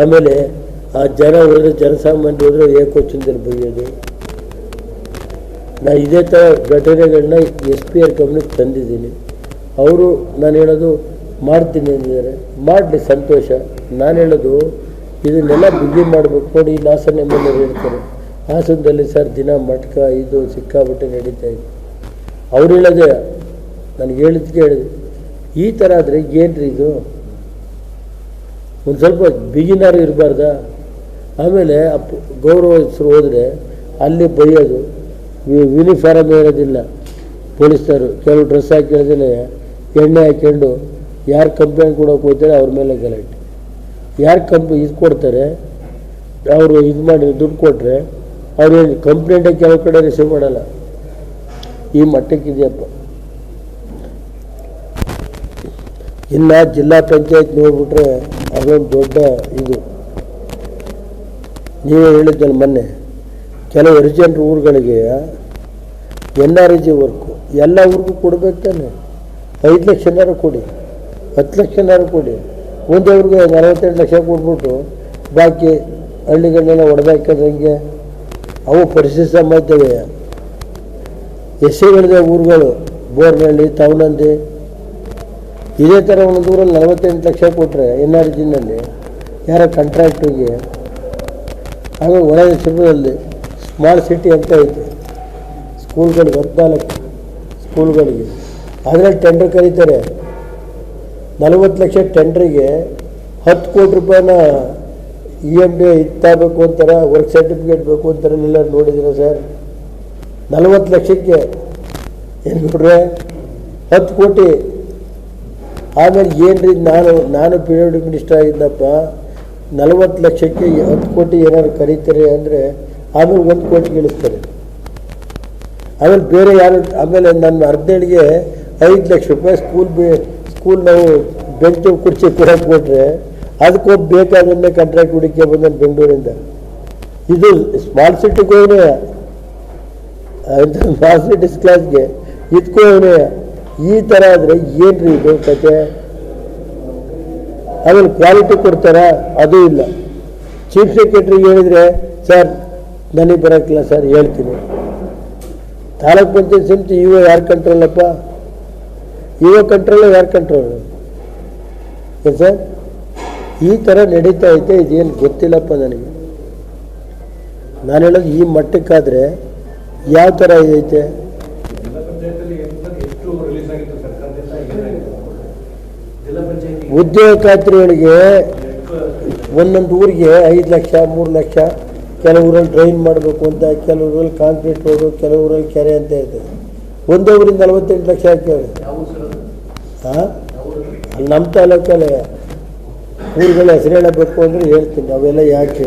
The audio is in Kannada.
ಆಮೇಲೆ ಆ ಜನ ಹೋದರೆ ಜನಸಾಮಾನ್ಯರು ಹೋದರೆ ಏಕೋಚನದಲ್ಲಿ ಬೈಯೋದು ನಾನು ಇದೇ ಥರ ಘಟನೆಗಳನ್ನ ಎಸ್ ಪಿ ಆರ್ ಕಂಪ್ನಿಗೆ ತಂದಿದ್ದೀನಿ. ಅವರು ನಾನು ಹೇಳೋದು ಮಾಡ್ತೀನಿ ಅಂದಿದ್ದಾರೆ. ಮಾಡಲಿ ಸಂತೋಷ. ನಾನು ಹೇಳೋದು ಇದನ್ನೆಲ್ಲ ಬಿಗಿ ಮಾಡಬೇಕು ನೋಡಿ ಹಾಸನ ಎಂ ಎಲ್ ಹೇಳ್ತಾರೆ. ಹಾಸನದಲ್ಲಿ ಸರ್ ದಿನ ಮಟ್ಕ ಇದು ಸಿಕ್ಕಾಬಿಟ್ಟೆ ನಡೀತಾ ಇದೆ. ಅವ್ರು ಹೇಳೋದೇ ನನಗೆ ಹೇಳಿದ್ಕೆ ಹೇಳಿದೆ. ಈ ಥರ ಆದರೆ ಏನ್ರಿ ಇದು? ಒಂದು ಸ್ವಲ್ಪ ಬಿಗಿನರ್ ಇರಬಾರ್ದ? ಆಮೇಲೆ ಅಪ್ಪ ಗೌರವ ಹೆಸರು ಹೋದರೆ ಅಲ್ಲಿ ಬೈಯೋದು. ಯೂನಿಫಾರಮ್ ಇರೋದಿಲ್ಲ. ಪೊಲೀಸ್ನವರು ಕೆಲವು ಡ್ರೆಸ್ ಹಾಕಿರೋದಿಲ್ಲ, ಎಣ್ಣೆ ಹಾಕ್ಕೊಂಡು ಯಾರು ಕಂಪ್ಲೇಂಟ್ ಕೊಡೋಕೆ ಹೋಗ್ತಾರೆ ಅವ್ರ ಮೇಲೆ ಗಲಾಟೆ. ಯಾರು ಕಂಪ್, ಇದು ಕೊಡ್ತಾರೆ, ಅವರು ಇದು ಮಾಡಿ ದುಡ್ಡು ಕೊಟ್ಟರೆ ಅವ್ರು ಏನು ಕಂಪ್ಲೇಂಟೇ ಕೆಲವು ಕಡೆ ರಿಸೀವ್ ಮಾಡಲ್ಲ? ಈ ಮಟ್ಟಕ್ಕಿದೆಯಪ್ಪ ಇನ್ನು ಜಿಲ್ಲಾ ಪಂಚಾಯತ್ ನೋಡ್ಬಿಟ್ರೆ ಅದೊಂದು ದೊಡ್ಡ ಇದು. ನೀವೇ ಹೇಳಿದ್ದಲ್ಲ ಮೊನ್ನೆ. ಕೆಲವು ಅರ್ಜೆಂಟ್ ಊರುಗಳಿಗೆ ಎನ್ ಆರ್ ಜಿ ವರ್ಕು, ಎಲ್ಲ ಊರಿಗೂ ಕೊಡಬೇಕಾನೆ ತಾನೆ. ಐದು ಲಕ್ಷನಾರು ಕೊಡಿ, ಹತ್ತು ಲಕ್ಷನಾರು ಕೊಡಿ. ಒಂದೇ ಊರಿಗೆ ನಲವತ್ತೆಂಟು ಲಕ್ಷ ಕೊಟ್ಬಿಟ್ಟು ಬಾಕಿ ಹಳ್ಳಿಗಳನ್ನೆಲ್ಲ ಹೊಡೆದಾಕೋದಂಗೆ ಅವು ಪರಿಸ್ಥಿತಿ ಸಮಾಜದವೆ ಎಸ್ ಸಿಗಳಿದೆ ಊರುಗಳು ಬೋರ್ನಹಳ್ಳಿ ತವನಂದಿ ಇದೇ ಥರ ಒಂದು ಊರಲ್ಲಿ ನಲವತ್ತೆಂಟು ಲಕ್ಷ ಕೊಟ್ಟರೆ ಎನ್ ಆರ್ ಜಿನಲ್ಲಿ ಯಾರೋ ಕಾಂಟ್ರಾಕ್ಟಿಗೆ ಆಮೇಲೆ ಒಳ ಶಿಬಿರದಲ್ಲಿ ಸ್ಮಾರ್ಟ್ ಸಿಟಿ ಅಂತ ಐತೆ. ಸ್ಕೂಲ್ಗಳಿಗೆ ಹದಿನಾಲ್ಕು ಸ್ಕೂಲ್ಗಳಿಗೆ ಅದರಲ್ಲಿ ಟೆಂಡರ್ ಕರೀತಾರೆ. ನಲವತ್ತು ಲಕ್ಷ ಟೆಂಡ್ರಿಗೆ ಹತ್ತು ಕೋಟಿ ರೂಪಾಯಿನ ಇ ಎಂ ಡಿ ಇತ್ತಾಗಬೇಕು ಅಂತಾರೆ ವರ್ಕ್ ಸರ್ಟಿಫಿಕೇಟ್ ಬೇಕು ಅಂತಾರೆ ಎಲ್ಲ ನೋಡಿದ್ದೀರ ಸರ್? ನಲವತ್ತು ಲಕ್ಷಕ್ಕೆ ಏನು ಬಿಡ್ರೆ ಹತ್ತು ಕೋಟಿ ಆಮೇಲೆ ಏನ್ರಿ ನಾನು ನಾನು ಡಬ್ಲ್ಯೂ ಡಿ ಮಿನಿಸ್ಟರ್ ಆಗಿದ್ದಪ್ಪ, ನಲವತ್ತು ಲಕ್ಷಕ್ಕೆ ಹತ್ತು ಕೋಟಿ ಏನಾದ್ರು ಕರೀತಾರೆ ಅಂದರೆ ಆಮೇಲೆ ಒಂದು ಕೋಟಿ ಗೆಲ್ಲಿಸ್ತಾರೆ. ಆಮೇಲೆ ಬೇರೆ ಯಾರು, ಆಮೇಲೆ ನನ್ನ ಅರ್ಧಳಿಗೆ ಐದು ಲಕ್ಷ ರೂಪಾಯಿ ಸ್ಕೂಲ್ ಬೇ ಸ್ಕೂಲ್ ನಾವು ಬೆಂಚು ಕುರ್ಚಿ ಕೊಡೋಕೆ ಕೊಟ್ಟರೆ ಬೇಕಾದ ಬೇಕಾದನ್ನೇ ಕಾಂಟ್ರಾಕ್ಟ್ ಹುಡುಕಿ ಬಂದ ಬೆಂಗಳೂರಿಂದ. ಇದು ಸ್ಮಾಲ್ ಸಿಟಿಗೆ ಹೋದ್ರೆ ಸ್ಮಾಲ್ ಸಿಟೀಸ್ ಕ್ಲಾಸ್ಗೆ ಇದಕ್ಕೂ ಈ ಥರ ಆದರೆ ಏನ್ರಿ ಇದು ಕತೆ? ಅದನ್ನು ಕ್ವಾಲಿಟಿ ಕೊಡ್ತಾರಾ, ಅದು ಇಲ್ಲ. ಚೀಫ್ ಸೆಕ್ರೆಟ್ರಿಗೆ ಹೇಳಿದರೆ, ಸರ್, ನನಗೆ ಬರೋಕ್ಕಿಲ್ಲ, ಸರ್, ಹೇಳ್ತೀನಿ. ತಾಲೂಕ್ ಪಂಚಾಯತ್ ಸಮಿತಿ ಇವ ಯಾರು ಕಂಟ್ರೋಲಪ್ಪ ಇವ ಕಂಟ್ರೋಲ್ ಯಾರು ಕಂಟ್ರೋಲ್ ಏನು ಸರ್? ಈ ಥರ ನಡೀತಾ ಐತೆ, ಇದೇನು ಗೊತ್ತಿಲ್ಲಪ್ಪ ನನಗೆ. ನಾನು ಹೇಳೋದು ಈ ಮಟ್ಟಕ್ಕಾದರೆ, ಯಾವ ಥರ ಐತೆ ಉದ್ಯೋಗ ಖಾತ್ರಿಗಳಿಗೆ ಒಂದೊಂದು ಊರಿಗೆ ಐದು ಲಕ್ಷ, ಮೂರು ಲಕ್ಷ ಕೆಲವರಲ್ಲಿ ಡ್ರೈನ್ ಮಾಡಬೇಕು ಅಂತ ಕೆಲವರಲ್ಲಿ ಕಾಂಕ್ರೀಟ್ ರೋಡು ಕೆಲವರಲ್ಲಿ ಕೆರೆ ಅಂತ ಇದೆ ಒಂದೇ ಊರಿಂದ ನಲವತ್ತೆಂಟು ಲಕ್ಷ ಯಾವ ಹಾಂ ನಮ್ಮ ತಾಲೂಕಲ್ಲೇ ಊರುಗಳ ಹೆಸರು ಹೇಳಬೇಕು ಅಂದರೆ ಹೇಳ್ತೀನಿ ಅವೆಲ್ಲ ಯಾಕೆ?